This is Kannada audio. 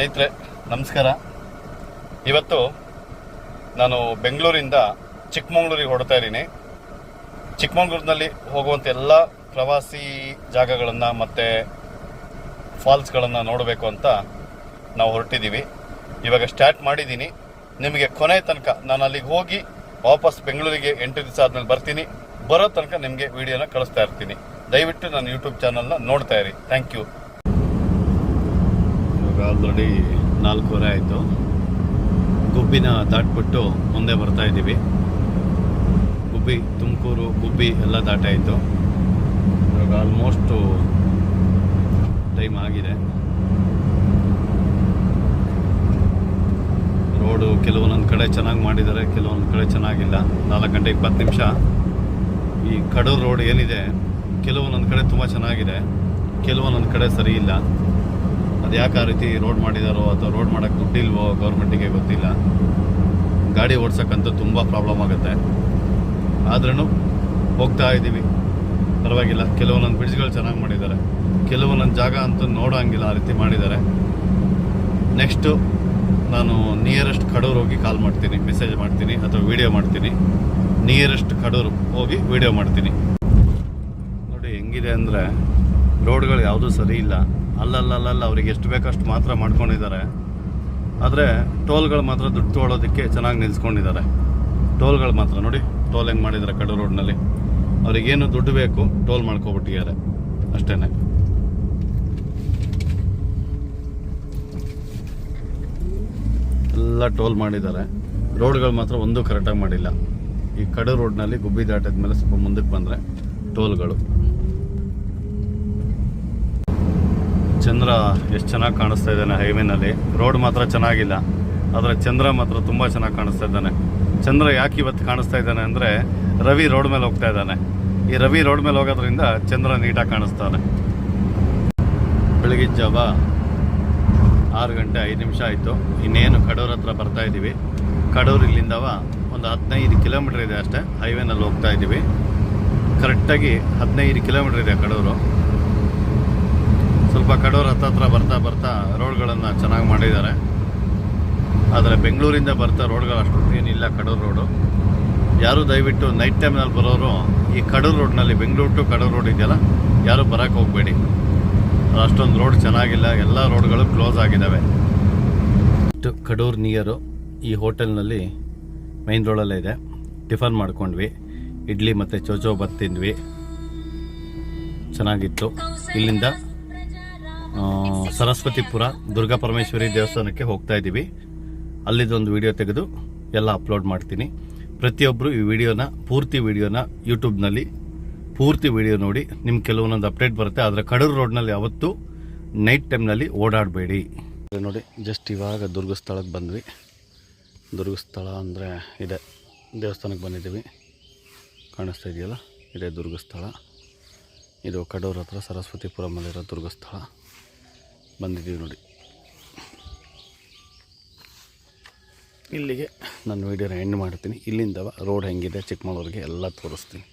ಸ್ನೇಹಿತರೆ, ನಮಸ್ಕಾರ. ಇವತ್ತು ನಾನು ಬೆಂಗಳೂರಿಂದ ಚಿಕ್ಕಮಗಳೂರಿಗೆ ಹೊಡ್ತಾ ಇದ್ದೀನಿ. ಚಿಕ್ಕಮಗಳೂರಿನಲ್ಲಿ ಹೋಗುವಂಥ ಎಲ್ಲ ಪ್ರವಾಸಿ ಜಾಗಗಳನ್ನು ಮತ್ತು ಫಾಲ್ಸ್ಗಳನ್ನು ನೋಡಬೇಕು ಅಂತ ನಾವು ಹೊರಟಿದ್ದೀವಿ. ಇವಾಗ ಸ್ಟಾರ್ಟ್ ಮಾಡಿದ್ದೀನಿ. ನಿಮಗೆ ಕೊನೆ ತನಕ ನಾನು ಅಲ್ಲಿಗೆ ಹೋಗಿ ವಾಪಸ್ ಬೆಂಗಳೂರಿಗೆ ಎಂಟು ದಿವಸ ಆದಮೇಲೆ ಬರ್ತೀನಿ. ಬರೋ ತನಕ ನಿಮಗೆ ವಿಡಿಯೋನ ಕಳಿಸ್ತಾ ಇರ್ತೀನಿ. ದಯವಿಟ್ಟು ನನ್ನ ಯೂಟ್ಯೂಬ್ ಚಾನಲ್ನ ನೋಡ್ತಾ ಇರಿ. ಥ್ಯಾಂಕ್ ಯು ಇವಾಗ ಆಲ್ರೆಡಿ ನಾಲ್ಕೂವರೆ ಆಯಿತು. ಗುಬ್ಬಿನ ದಾಟ್ಬಿಟ್ಟು ಮುಂದೆ ಬರ್ತಾ ಇದ್ದೀವಿ. ಗುಬ್ಬಿ, ತುಮಕೂರು ಗುಬ್ಬಿ ಎಲ್ಲ ದಾಟಾಯಿತು. ಇವಾಗ ಆಲ್ಮೋಸ್ಟು ಟೈಮ್ ಆಗಿದೆ. ರೋಡು ಕೆಲವೊಂದೊಂದು ಕಡೆ ಚೆನ್ನಾಗಿ ಮಾಡಿದ್ದಾರೆ, ಕೆಲವೊಂದು ಕಡೆ ಚೆನ್ನಾಗಿಲ್ಲ. ನಾಲ್ಕು ಗಂಟೆ ಇಪ್ಪತ್ತು ನಿಮಿಷ. ಈ ಕಡೂರು ರೋಡ್ ಏನಿದೆ, ಕೆಲವೊಂದೊಂದು ಕಡೆ ತುಂಬ ಚೆನ್ನಾಗಿದೆ, ಕೆಲವೊಂದೊಂದು ಕಡೆ ಸರಿ ಇಲ್ಲ. ಅದು ಯಾಕೆ ಆ ರೀತಿ ರೋಡ್ ಮಾಡಿದಾರೋ ಅಥವಾ ರೋಡ್ ಮಾಡೋಕ್ಕೆ ದುಡ್ಡಿಲ್ವೋ ಗೌರ್ಮೆಂಟಿಗೆ ಗೊತ್ತಿಲ್ಲ. ಗಾಡಿ ಓಡ್ಸೋಕ್ಕಂತೂ ತುಂಬ ಪ್ರಾಬ್ಲಮ್ ಆಗುತ್ತೆ. ಆದ್ರೂ ಹೋಗ್ತಾ ಇದ್ದೀವಿ ಪರವಾಗಿಲ್ಲ ಕೆಲವೊಂದೊಂದು ಬ್ರಿಡ್ಜ್ಗಳು ಚೆನ್ನಾಗಿ ಮಾಡಿದ್ದಾರೆ. ಕೆಲವೊಂದೊಂದು ಜಾಗ ಅಂತೂ ನೋಡೋಂಗಿಲ್ಲ ಆ ರೀತಿ ಮಾಡಿದ್ದಾರೆ. ನೆಕ್ಸ್ಟು ನಾನು ನಿಯರೆಸ್ಟ್ ಕಡೂರು ಹೋಗಿ ಕಾಲ್ ಮಾಡ್ತೀನಿ ಮೆಸೇಜ್ ಮಾಡ್ತೀನಿ ಅಥವಾ ವಿಡಿಯೋ ಮಾಡ್ತೀನಿ. ನಿಯರೆಸ್ಟ್ ಕಡೂರು ಹೋಗಿ ವಿಡಿಯೋ ಮಾಡ್ತೀನಿ. ನೋಡಿ, ಹೆಂಗಿದೆ ಅಂದರೆ ರೋಡ್ಗಳು ಯಾವುದೂ ಸರಿ ಇಲ್ಲ. ಅಲ್ಲಲ್ಲಲ್ಲ ಅವ್ರಿಗೆ ಎಷ್ಟು ಬೇಕೋ ಅಷ್ಟು ಮಾತ್ರ ಮಾಡ್ಕೊಂಡಿದ್ದಾರೆ. ಆದರೆ ಟೋಲ್ಗಳು ಮಾತ್ರ ದುಡ್ಡು ತೊಗೊಳೋದಕ್ಕೆ ಚೆನ್ನಾಗಿ ನಿಲ್ಸ್ಕೊಂಡಿದ್ದಾರೆ. ಟೋಲ್ಗಳು ಮಾತ್ರ ನೋಡಿ, ಟೋಲ್ ಹೆಂಗೆ ಮಾಡಿದ್ದಾರೆ ಕಡೂರು ರೋಡ್ನಲ್ಲಿ. ಅವ್ರಿಗೇನು ದುಡ್ಡು ಬೇಕು, ಟೋಲ್ ಮಾಡ್ಕೊಬಿಟ್ಟಿದ್ದಾರೆ. ಅಷ್ಟೇ ಎಲ್ಲ ಟೋಲ್ ಮಾಡಿದ್ದಾರೆ. ರೋಡ್ಗಳು ಮಾತ್ರ ಒಂದು ಕರೆಕ್ಟಾಗಿ ಮಾಡಿಲ್ಲ. ಈ ಕಡು ರೋಡ್ನಲ್ಲಿ ಗುಬ್ಬಿ ದಾಟಿದ ಮೇಲೆ ಸ್ವಲ್ಪ ಮುಂದಕ್ಕೆ ಬಂದರೆ ಟೋಲ್ಗಳು. ಚಂದ್ರ ಎಷ್ಟು ಚೆನ್ನಾಗಿ ಕಾಣಿಸ್ತಾ ಇದ್ದಾನೆ ಹೈವೇನಲ್ಲಿ ರೋಡ್ ಮಾತ್ರ ಚೆನ್ನಾಗಿಲ್ಲ. ಆದರೆ ಚಂದ್ರ ಮಾತ್ರ ತುಂಬ ಚೆನ್ನಾಗಿ ಕಾಣಿಸ್ತಾ ಇದ್ದಾನೆ. ಚಂದ್ರ ಯಾಕೆ ಇವತ್ತು ಕಾಣಿಸ್ತಾ ಇದ್ದಾನೆ ಅಂದರೆ ರವಿ ರೋಡ್ ಮೇಲೆ ಹೋಗ್ತಾ ಇದ್ದಾನೆ. ಈ ರವಿ ರೋಡ್ ಮೇಲೆ ಹೋಗೋದ್ರಿಂದ ಚಂದ್ರ ನೀಟಾಗಿ ಕಾಣಿಸ್ತಾನೆ. ಬೆಳಗಿನ ಜಾವ ಆರು ಗಂಟೆ ಐದು ನಿಮಿಷ ಆಯಿತು. ಇನ್ನೇನು ಕಡೂರ್ ಹತ್ರ ಬರ್ತಾ ಇದ್ದೀವಿ ಕಡೂರು ಇಲ್ಲಿಂದವ ಒಂದು ಹದಿನೈದು ಕಿಲೋಮೀಟ್ರ್ ಇದೆ ಅಷ್ಟೇ. ಹೈವೇನಲ್ಲಿ ಹೋಗ್ತಾ ಇದ್ದೀವಿ ಕರೆಕ್ಟಾಗಿ ಹದಿನೈದು ಕಿಲೋಮೀಟ್ರ್ ಇದೆ ಕಡೂರು. ಸ್ವಲ್ಪ ಕಡೂರು ಹತ್ತತ್ರ ಬರ್ತಾ ಬರ್ತಾ ರೋಡ್ಗಳನ್ನು ಚೆನ್ನಾಗಿ ಮಾಡಿದ್ದಾರೆ. ಆದರೆ ಬೆಂಗಳೂರಿಂದ ಬರ್ತಾ ರೋಡ್ಗಳು ಅಷ್ಟೊಂದು ಏನಿಲ್ಲ ಕಡೂರು ರೋಡು. ಯಾರು ದಯವಿಟ್ಟು ನೈಟ್ ಟೈಮ್ನಲ್ಲಿ ಬರೋರು ಈ ಕಡೂರು ರೋಡ್ನಲ್ಲಿ ಬೆಂಗಳೂರು ಟು ಕಡೂರು ರೋಡ್ ಇದೆಯಲ್ಲ, ಯಾರೂ ಬರೋಕ್ಕೆ ಹೋಗಬೇಡಿ. ಅಷ್ಟೊಂದು ರೋಡ್ ಚೆನ್ನಾಗಿಲ್ಲ, ಎಲ್ಲ ರೋಡ್ಗಳು ಕ್ಲೋಸ್ ಆಗಿದ್ದಾವೆ ಕಡೂರು ನಿಯರು ಈ ಹೋಟೆಲ್ನಲ್ಲಿ ಮೈನ್ ರೋಡಲ್ಲೇ ಇದೆ. ಟಿಫನ್ ಮಾಡ್ಕೊಂಡ್ವಿ, ಇಡ್ಲಿ ಮತ್ತು ಚೋಚೋ ಬತ್ತಿದ್ವಿ ಚೆನ್ನಾಗಿತ್ತು. ಇಲ್ಲಿಂದ ಸರಸ್ವತಿಪುರ ದುರ್ಗಾ ಪರಮೇಶ್ವರಿ ದೇವಸ್ಥಾನಕ್ಕೆ ಹೋಗ್ತಾ ಇದ್ದೀವಿ. ಅಲ್ಲಿದೊಂದು ವಿಡಿಯೋ ತೆಗೆದು ಎಲ್ಲ ಅಪ್ಲೋಡ್ ಮಾಡ್ತೀನಿ. ಪ್ರತಿಯೊಬ್ಬರು ಈ ವಿಡಿಯೋನ ಪೂರ್ತಿ ವಿಡಿಯೋನ ಯೂಟ್ಯೂಬ್ನಲ್ಲಿ ಪೂರ್ತಿ ವಿಡಿಯೋ ನೋಡಿ ನಿಮ್ಗೆ ಕೆಲವೊಂದೊಂದು ಅಪ್ಡೇಟ್ ಬರುತ್ತೆ. ಆದರೆ ಕಡೂರು ರೋಡ್ನಲ್ಲಿ ಅವತ್ತು ನೈಟ್ ಟೈಮ್ನಲ್ಲಿ ಓಡಾಡಬೇಡಿ. ನೋಡಿ ಜಸ್ಟ್ ಇವಾಗ ದುರ್ಗಸ್ಥಳಕ್ಕೆ ಬಂದ್ವಿ. ದುರ್ಗಸ್ಥಳ ಅಂದರೆ ಇದೆ. ದೇವಸ್ಥಾನಕ್ಕೆ ಬಂದಿದ್ದೀವಿ. ಕಾಣಿಸ್ತಾ ಇದೆಯಲ್ಲ? ಇದೇ ದುರ್ಗಸ್ಥಳ ಇದು ಕಡೂರು ಹತ್ರ, ಸರಸ್ವತಿಪುರಮಲ್ಲಿರೋ ದುರ್ಗಸ್ಥಳ ಬಂದಿದ್ದೀವಿ ನೋಡಿ. ಇಲ್ಲಿಗೆ ನಾನು ವೀಡಿಯೋನ ಎಂಡ್ ಮಾಡ್ತೀನಿ. ಇಲ್ಲಿಂದ ರೋಡ್ ಹೆಂಗಿದೆ ಚಿಕ್ಕಮಗಳೂರಿಗೆ ಎಲ್ಲ ತೋರಿಸ್ತೀನಿ.